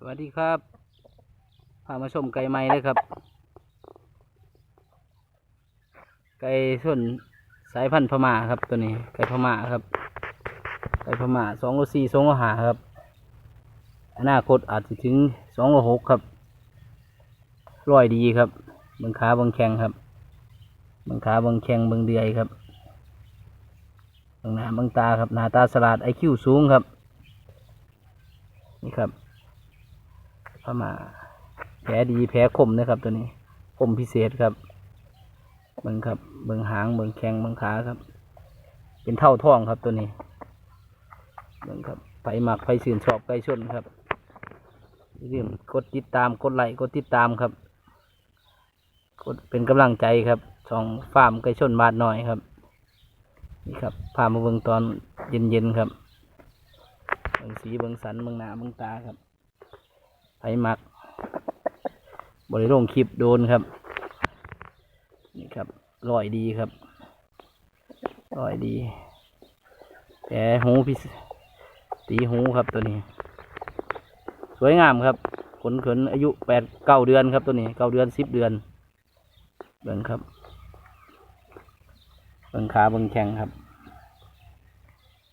สวัสดีครับ พามาชมไก่ไม้เลยครับ ไก่ส่วนสายพันธุ์พม่าครับตัวนี้ ไก่พม่าครับ ไก่พม่าสองโลสี่สองโลห้าครับ อนาคตอาจจะถึงสองโลหกครับร้อยดีครับเบิงขาเบิงแข้งครับเบิงขาเบิงแข้งเบิงเดือยครับเบิงหน้าเบิงตาครับหน้าตาสลาดไอคิวสูงครับ นี่ครับ พม่าแผลดีแผลคมนะครับ ตัวนี้คมพิเศษครับ เบิงครับ เบิงหางเบิงแข้งเบิงขาครับ เป็นเท่าท่องครับตัวนี้ เบิงครับไฟหมักไฟสื่นชอบไก่ชนครับอย่าลืมกดติดตามกดไลค์กดติดตามครับ กดเป็นกำลังใจครับช่องฟาร์มไก่ชนบาทหน่อยครับ นี่ครับพามาเบิงตอนเย็นๆครับเบิงสีเบิงสันเบิงหน้าเบิงตาครับ ไผมักบริโภคคลิปโดนครับ นี่ครับรอยดีครับรอยดีแผลหูพิตีหูครับตัวนี้ สวยงามครับขนขนอายุแปดเก้าเดือนครับตัวนี้เก้าเดือนสิบเดือนเบิ่งครับเบิ่งขาเบิ่งแข้งครับ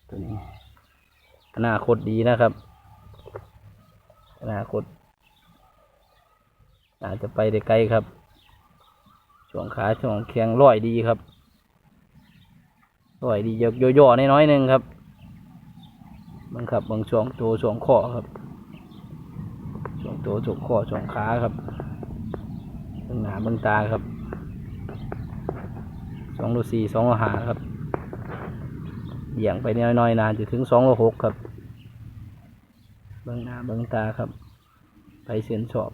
ตัวนี้อนาคตดีนะครับ อนาคตอาจจะไปได้ไกลครับ ช่วงขาช่วงแข้งร้อยดีครับร้อยดีย่อๆน้อยๆหนึ่งครับบังครับบางช่วงตัวช่วงคอครับช่วงตัวช่วงคอช่วงขาครับบางหน้าบางตาครับสองโลสี่สองโลห้าครับเหยียงไปน้อยๆนานจะถึงสองโลหกครับ เบื้งหน้าเบื้งตาครับไปเสียนชอบ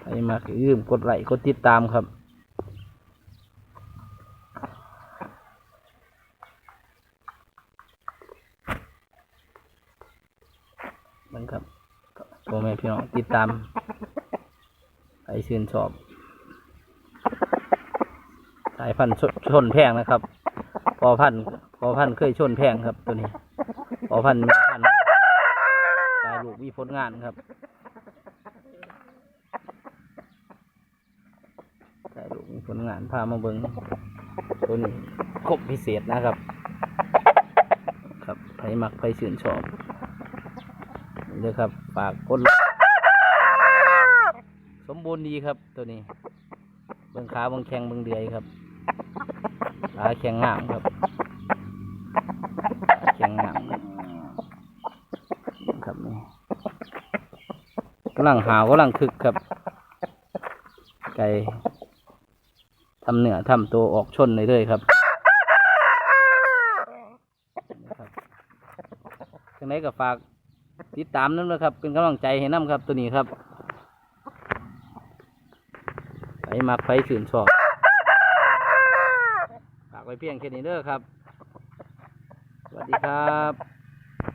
ไปมาอืมกดไลค์กดติดตามครับมันครับพ่อแม่พี่น้องติดตามไปเสียนชอบสายพันธุ์ชชนแพงนะครับ พอพันพอพันเคยชนแพงครับตัวนี้ พอพันธุ์แม่พัน มีผลงานครับตายลูกมีผลงานพามาเบิงตัวนี้ครบพิเศษนะครับ ครับไผมักไผชื่นชอบนี่เลยครับฝากกดไลค์สมบูรณ์ดีครับตัวนี้ เบิงขาเบิงแข้งเบิงเดือยครับขาแข็งงามครับแข็งงามครับครับนี่ำลังหาวกำลังคึกครับ ไก่ทำเหนือทำตัวออกชนเลยเลยครับนี่ครับทางไหนก็ฝากติดตามนั่นนะครับ เป็นกำลังใจให้น้ำครับตัวนี้ครับไปมักไปสื่นชอบฝากไว้เพียงแค่นี้เด้อครับ สวัสดีครับ